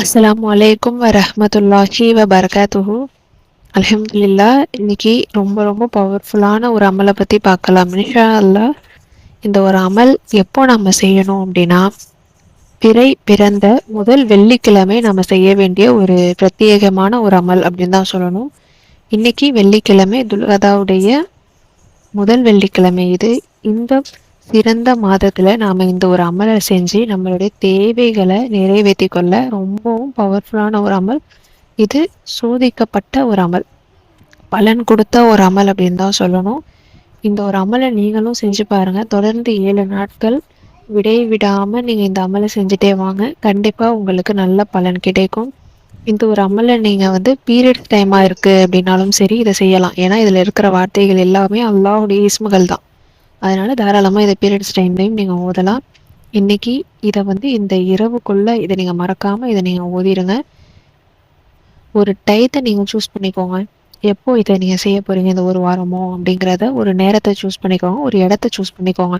அஸ்லாம் வலைக்கும் வரமத்துல்லாஹி வபர்காத்துஹு அலமதுல்லா இன்னைக்கு ரொம்ப ரொம்ப பவர்ஃபுல்லான ஒரு அமலை பற்றி பார்க்கலாம் இன்ஷா அல்லா இந்த ஒரு அமல் எப்போ நம்ம செய்யணும் அப்படின்னா பிறை பிறந்த முதல் வெள்ளிக்கிழமை நம்ம செய்ய வேண்டிய ஒரு பிரத்யேகமான ஒரு அமல் அப்படின்னு தான் சொல்லணும். இன்னைக்கு வெள்ளிக்கிழமை துல்கதாவுடைய முதல் வெள்ளிக்கிழமை இது. இந்த சிறந்த மாதத்தில் நாம் இந்த ஒரு அமலை செஞ்சு நம்மளுடைய தேவைகளை நிறைவேற்றி கொள்ள ரொம்பவும் பவர்ஃபுல்லான ஒரு அமல். இது சோதிக்கப்பட்ட ஒரு அமல். பலன் கொடுத்த ஒரு அமல் அப்படின்னு தான் சொல்லணும். இந்த ஒரு அமலை நீங்களும் செஞ்சு பாருங்கள் தொடர்ந்து ஏழு நாட்கள் விடை விடாமல் நீங்கள் இந்த அமலை செஞ்சுட்டே வாங்க. கண்டிப்பாக உங்களுக்கு நல்ல பலன் கிடைக்கும். இந்த ஒரு அமலை நீங்கள் வந்து பீரியட்ஸ் டைமாக இருக்குது அப்படின்னாலும் சரி இதை செய்யலாம். ஏன்னா இதில் இருக்கிற வார்த்தைகள் எல்லாமே அல்லாவுடைய இஸ்முகள் தான் அதனால் தாராளமாக இதை பீரியட்ஸ் டைம்லையும் நீங்கள் ஓதலாம். இன்றைக்கி இதை வந்து இந்த இரவுக்குள்ளே இதை நீங்கள் மறக்காமல் இதை நீங்கள் ஓதிடுங்க ஒரு டயத்தை நீங்கள் சூஸ் பண்ணிக்கோங்க. எப்போ இதை நீங்கள் செய்ய போகிறீங்க இந்த ஒரு வாரமோ அப்படிங்கிறத ஒரு நேரத்தை சூஸ் பண்ணிக்கோங்க. ஒரு இடத்த சூஸ் பண்ணிக்கோங்க.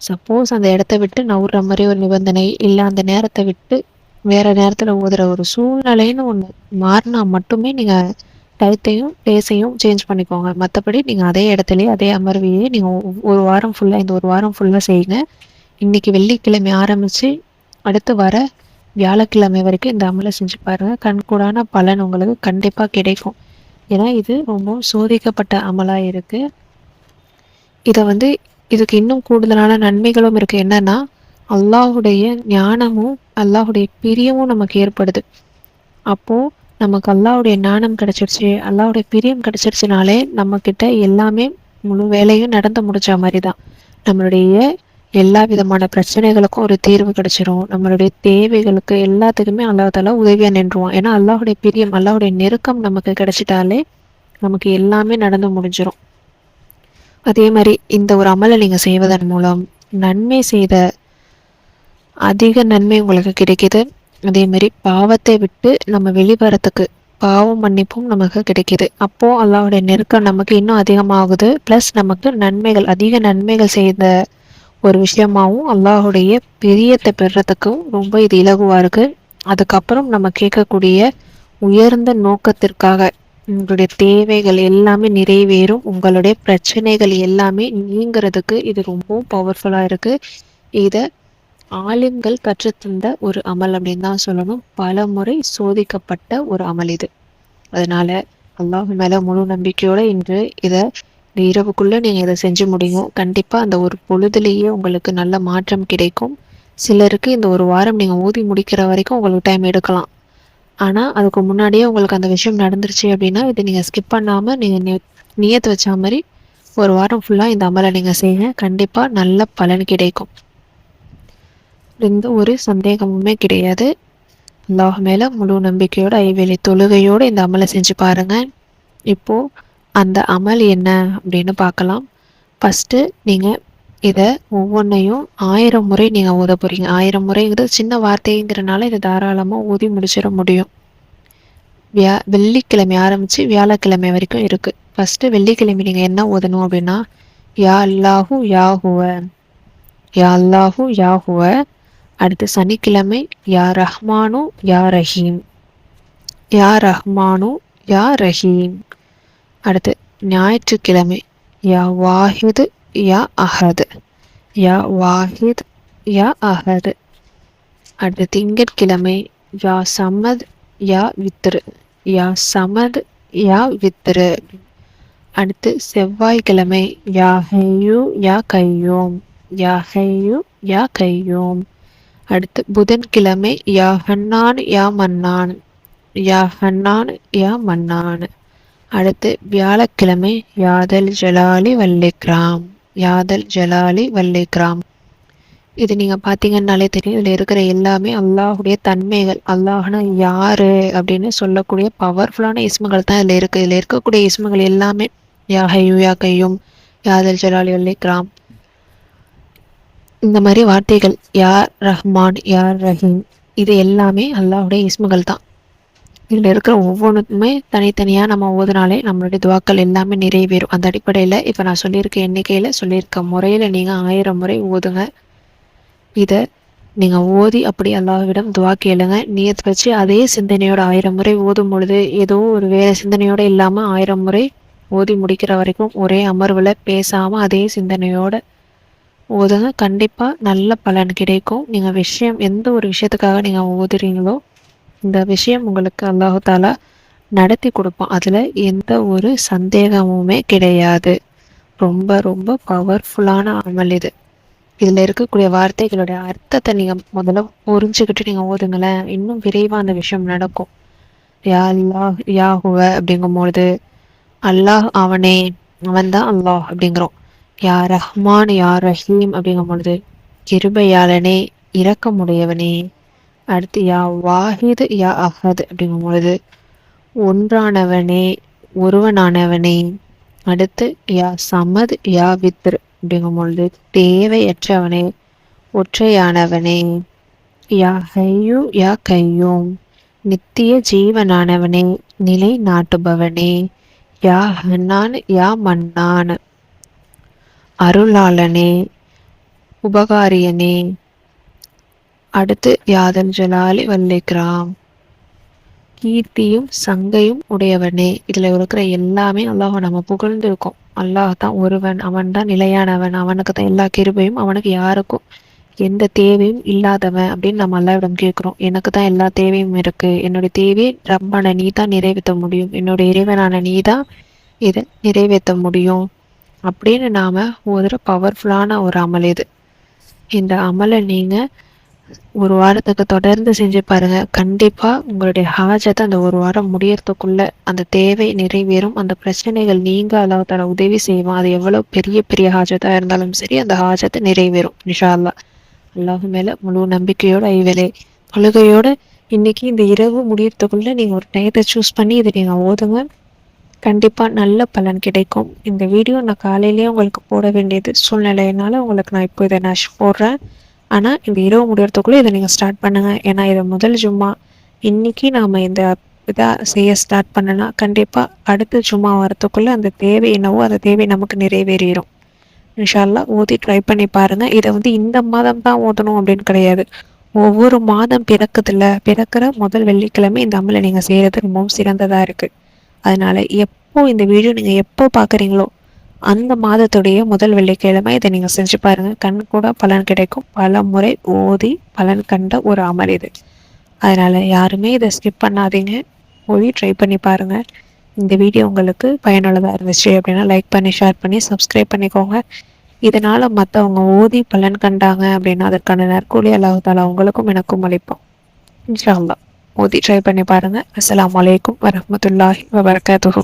சப்போஸ் அந்த இடத்த விட்டு நவுற மாதிரி ஒரு நிபந்தனை இல்லை அந்த நேரத்தை விட்டு வேறு நேரத்தில் ஓதுற ஒரு சூழ்நிலைன்னு ஒன்று மாறினா மட்டுமே நீங்கள் டயத்தையும் டேஸையும் சேஞ்ச் பண்ணிக்கோங்க. மற்றபடி நீங்கள் அதே இடத்துலையே அதே அமர்வையே நீங்கள் ஒரு வாரம் ஃபுல்லாக இந்த ஒரு வாரம் ஃபுல்லாக செய்யுங்க. இன்றைக்கி வெள்ளிக்கிழமை ஆரம்பித்து அடுத்து வர வியாழக்கிழமை வரைக்கும் இந்த அமலை செஞ்சு பாருங்கள் கண்கூடான பலன் உங்களுக்கு கண்டிப்பாக கிடைக்கும். ஏன்னா இது ரொம்ப சோதிக்கப்பட்ட அமலாக இருக்குது இதை வந்து இதுக்கு இன்னும் கூடுதலான நன்மைகளும் இருக்குது என்னென்னா அல்லாஹுடைய ஞானமும் அல்லாஹுடைய பிரியமும் நமக்கு ஏற்படுது. அப்போது நமக்கு அல்லாவுடைய ஞானம் கிடச்சிருச்சு அல்லாவுடைய பிரியம் கிடச்சிருச்சுனாலே நம்மக்கிட்ட எல்லாமே முழு வேலையும் நடந்து முடிச்ச மாதிரி தான் நம்மளுடைய எல்லா விதமான பிரச்சனைகளுக்கும் ஒரு தீர்வு கிடைச்சிரும். நம்மளுடைய தேவைகளுக்கு எல்லாத்துக்குமே அல்லாஹால உதவியாக நின்றுவோம் ஏன்னா அல்லாஹுடைய பிரியம் அல்லாஹுடைய நெருக்கம் நமக்கு கிடைச்சிட்டாலே நமக்கு எல்லாமே நடந்து முடிஞ்சிடும் அதே மாதிரி இந்த ஒரு அமலை நீங்கள் செய்வதன் மூலம் நன்மை செய்த அதிக நன்மை உங்களுக்கு கிடைக்கிது. அதே மாதிரி பாவத்தை விட்டு நம்ம வெளிவரத்துக்கு பாவம் மன்னிப்பும் நமக்கு கிடைக்கிது. அப்போது அல்லாவுடைய நெருக்கம் நமக்கு இன்னும் அதிகமாகுது. ப்ளஸ் நமக்கு நன்மைகள் அதிக நன்மைகள் செய்த ஒரு விஷயமாகவும் அல்லாஹுடைய பிரியத்தை பெறுறதுக்கும் ரொம்ப இது இலகுவாக இருக்குது அதுக்கப்புறம் நம்ம கேட்கக்கூடிய உயர்ந்த நோக்கத்திற்காக உங்களுடைய தேவைகள் எல்லாமே நிறைவேறும். உங்களுடைய பிரச்சனைகள் எல்லாமே நீங்கிறதுக்கு இது ரொம்பவும் பவர்ஃபுல்லாக இருக்குது இதை ஆலிம்கள் கற்றுத்தந்த ஒரு அமல் அப்படின்னு தான் சொல்லணும். பல முறை சோதிக்கப்பட்ட ஒரு அமல் இது. அதனால அல்லாஹ் மேலே முழு நம்பிக்கையோடு இன்று இதை இரவுக்குள்ள இரவுக்குள்ளே நீங்கள் இதை செஞ்சு முடியும் கண்டிப்பாக அந்த ஒரு பொழுதுலேயே உங்களுக்கு நல்ல மாற்றம் கிடைக்கும். சிலருக்கு இந்த ஒரு வாரம் நீங்கள் ஊதி முடிக்கிற வரைக்கும் உங்களுக்கு டைம் எடுக்கலாம். ஆனால் அதுக்கு முன்னாடியே உங்களுக்கு அந்த விஷயம் நடந்துருச்சு அப்படின்னா இதை நீங்கள் ஸ்கிப் பண்ணாமல் நீங்கள் நியத்து வச்ச மாதிரி ஒரு வாரம் ஃபுல்லாக இந்த அமலை நீங்கள் செய்யுங்க. கண்டிப்பாக நல்ல பலன் கிடைக்கும். எந்த ஒரு சந்தேகமுமே கிடையாது. அல்லாஹ் மேலே முழு நம்பிக்கையோடு ஐவேலி தொழுகையோடு இந்த அமலை செஞ்சு பாருங்கள் இப்போது அந்த அமல் என்ன அப்படின்னு பார்க்கலாம். ஃபஸ்ட்டு நீங்கள் இதை ஒவ்வொன்றையும் ஆயிரம் முறை நீங்கள் ஊத போகிறீங்க ஆயிரம் முறைங்கிறது சின்ன வார்த்தைங்கிறனால இதை தாராளமாக ஊதி முடிச்சிட முடியும். வியா வெள்ளிக்கிழமை ஆரம்பித்து வியாழக்கிழமை வரைக்கும் இருக்குது ஃபஸ்ட்டு வெள்ளிக்கிழமை நீங்கள் என்ன ஊதணும் அப்படின்னா யா அல்லாஹூ யாஹுவ யா அல்லாஹூ யாஹுவ அடுத்து சனிக்கிழமை யா ரஹ்மானு யா ரஹீம். யா ரஹ்மானு யா ரஹீம். அடுத்து ஞாயிற்றுக்கிழமை யா வாஹிது யா அஹது. யா வாஹித் யா அஹது. அடுத்து திங்கட்கிழமை யா சமத் யா வித்ரு. யா சமத் யா வித்ரு. அடுத்து செவ்வாய்க்கிழமை யா ஹையூ யா கையோம். யா ஹையூ யா கையோம். அடுத்து புதன்கிழமை யா ஹன்னான் யா மன்னான் யா ஹன்னான் யா மன்னான் அடுத்து வியாழக்கிழமை யாதல் ஜலாலி வல்லிக்ராம் யாதல் ஜலாலி வல்லிக்ராம். இது நீங்கள் பார்த்தீங்கன்னாலே தெரியும். இதில் இருக்கிற எல்லாமே அல்லாஹுடைய தன்மைகள். அல்லாஹ்னா யாரு அப்படின்னு சொல்லக்கூடிய பவர்ஃபுல்லான இஸ்மங்கள் தான் இதில் இருக்குது இதில் இருக்கக்கூடிய இஸ்மங்கள் எல்லாமே யா ஹையூ யா கையும் யாதல் ஜலாலி வல்லிக்ராம். இந்த மாதிரி வார்த்தைகள் யார் ரஹ்மான் யார் ரஹீம் இது எல்லாமே அல்லாவுடைய இஸ்முகள் தான். இதில் இருக்கிற ஒவ்வொன்றுக்குமே தனித்தனியாக நம்ம ஓதுனாலே நம்மளுடைய துவாக்கள் எல்லாமே நிறைவேறும். அந்த அடிப்படையில் இப்போ நான் சொல்லியிருக்க எண்ணிக்கையில் சொல்லியிருக்க முறையில் நீங்கள் ஆயிரம் முறை ஓதுங்க. இதை நீங்கள் ஓதி அப்படி அல்லாஹ்விடம் துவா கேளுங்க. நியத் வச்சு அதே சிந்தனையோட ஆயிரம் முறை ஓதும் பொழுது ஏதோ ஒரு வேறு சிந்தனையோடு இல்லாமல் ஆயிரம் முறை ஓதி முடிக்கிற வரைக்கும் ஒரே அமர்வில் பேசாமல் அதே சிந்தனையோட ஓதுங்க கண்டிப்பாக நல்ல பலன் கிடைக்கும். நீங்கள் விஷயம் எந்த ஒரு விஷயத்துக்காக நீங்கள் ஓதுறீங்களோ இந்த விஷயம் உங்களுக்கு அல்லாஹு நடத்தி கொடுப்போம் அதில் எந்த ஒரு சந்தேகமுமே கிடையாது. ரொம்ப ரொம்ப பவர்ஃபுல்லான அமல் இது. இதில் இருக்கக்கூடிய வார்த்தைகளுடைய அர்த்தத்தை நீங்கள் முதல்ல புரிஞ்சுக்கிட்டு நீங்கள் ஓதுங்களேன். இன்னும் விரைவாக அந்த விஷயம் நடக்கும். யா அல்லாஹ் யாஹுவ அப்படிங்கும்பொழுது அல்லாஹ் அவனே அவன் தான் அல்லாஹ் அப்படிங்கிறோம். யா ரஹ்மான் யா ரஹீம் அப்படிங்கும் பொழுது கிருபையாளனே இரக்கமுடையவனே. அடுத்து யா வாஹிது யா அஹத் அப்படிங்கும் பொழுது ஒன்றானவனே ஒருவனானவனே. அடுத்து யா சமத் யா வித்ரு அப்படிங்கும் பொழுது தேவையற்றவனே ஒற்றையானவனே. யா ஹையு யா கையும் நித்திய ஜீவனானவனே நிலை நாட்டுபவனே யா ஹன்னான் யா மன்னான். அருளாளனே உபகாரியனே. அடுத்து யாதன் ஜலாலி வல்லிக்ராம் கீர்த்தியும் சங்கையும் உடையவனே. இதுல இருக்கிற எல்லாமே அல்லாஹ் நம்ம புகழ்ந்திருக்கோம். அல்லாஹ் தான் ஒருவன் அவன் தான் நிலையானவன். அவனுக்கு தான் எல்லா கிருபையும் அவனுக்கு யாருக்கும் எந்த தேவையும் இல்லாதவன் அப்படின்னு நம்ம அல்லாவிடம் கேட்குறோம். எனக்கு தான் எல்லா தேவையும் இருக்கு. என்னுடைய தேவையை ரப்பான நீ தான் நிறைவேற்ற முடியும். என்னுடைய இறைவனான நீ தான் இதை நிறைவேற்ற முடியும். அப்படின்னு நாம ஒரு பவர்ஃபுல்லான ஒரு அமல் இது. இந்த அமலை நீங்கள் ஒரு வாரத்துக்கு தொடர்ந்து செஞ்சு பாருங்க. கண்டிப்பா உங்களுடைய ஹாஜத்தை அந்த ஒரு வாரம் முடியறதுக்குள்ள அந்த தேவை நிறைவேறும். அந்த பிரச்சனைகள் நீங்க அல்லாஹால உதவி செய்வோம் அது எவ்வளவு பெரிய பெரிய ஹாஜத்தா இருந்தாலும் சரி அந்த ஹாஜத்தை நிறைவேறும் நிஷா அல்லா அல்லாஹு மேல முழு நம்பிக்கையோட ஐவேலை தொழுகையோட இன்னைக்கு இந்த இரவு முடியறதுக்குள்ள நீங்க ஒரு டயத்தை சூஸ் பண்ணி இதை நீங்க ஓதுங்க. கண்டிப்பாக நல்ல பலன் கிடைக்கும். இந்த வீடியோ நான் காலையிலேயே உங்களுக்கு போட வேண்டியது சூழ்நிலையினால உங்களுக்கு நான் இப்போ இதை நான் போடுறேன். ஆனால் இந்த இரவு முடியறதுக்குள்ளே இதை நீங்கள் ஸ்டார்ட் பண்ணுங்கள் ஏன்னா இதை முதல் ஜும்மா. இன்னைக்கு நாம் இந்த இதாக செய்ய ஸ்டார்ட் பண்ணனா கண்டிப்பாக அடுத்த ஜும்மா வரத்துக்குள்ளே அந்த தேவை என்னவோ அந்த தேவை நமக்கு நிறைவேறிடும் இன்ஷால்லா ஓதி ட்ரை பண்ணி பாருங்கள் இதை வந்து இந்த மாதம் தான் ஓதணும் அப்படின்னு கிடையாது. ஒவ்வொரு மாதம் பிறக்குதில்ல. பிறக்கிற முதல் வெள்ளிக்கிழமை இந்த அமலை நீங்கள் செய்கிறது ரொம்பவும் சிறந்ததாக இருக்குது அதனால் எப்போ இந்த வீடியோ நீங்கள் எப்போ பார்க்குறீங்களோ அந்த மாதத்துடைய முதல் வெள்ளிக்கிழமை இதை நீங்கள் செஞ்சு பாருங்கள் கண் கூட பலன் கிடைக்கும். பல முறை ஓதி பலன் கண்ட ஒரு அமல் இது. அதனால் யாருமே இதை ஸ்கிப் பண்ணாதீங்க. போய் ட்ரை பண்ணி பாருங்கள் இந்த வீடியோ உங்களுக்கு பயனுள்ளதாக இருந்துச்சு அப்படின்னா லைக் பண்ணி ஷேர் பண்ணி சப்ஸ்கிரைப் பண்ணிக்கோங்க. இதனால் மற்றவங்க ஓதி பலன் கண்டாங்க அப்படின்னா அதற்கான நற்கூலி அல்லாஹால அவங்களுக்கும் எனக்கும் அளிப்போம் இன்ஷால்லா ஓதி ட்ரை பண்ணி பாருங்கள் அஸ்லாம் வலைக்கும் வரமத்துல்லாஹி வபரகாத்துஹூ.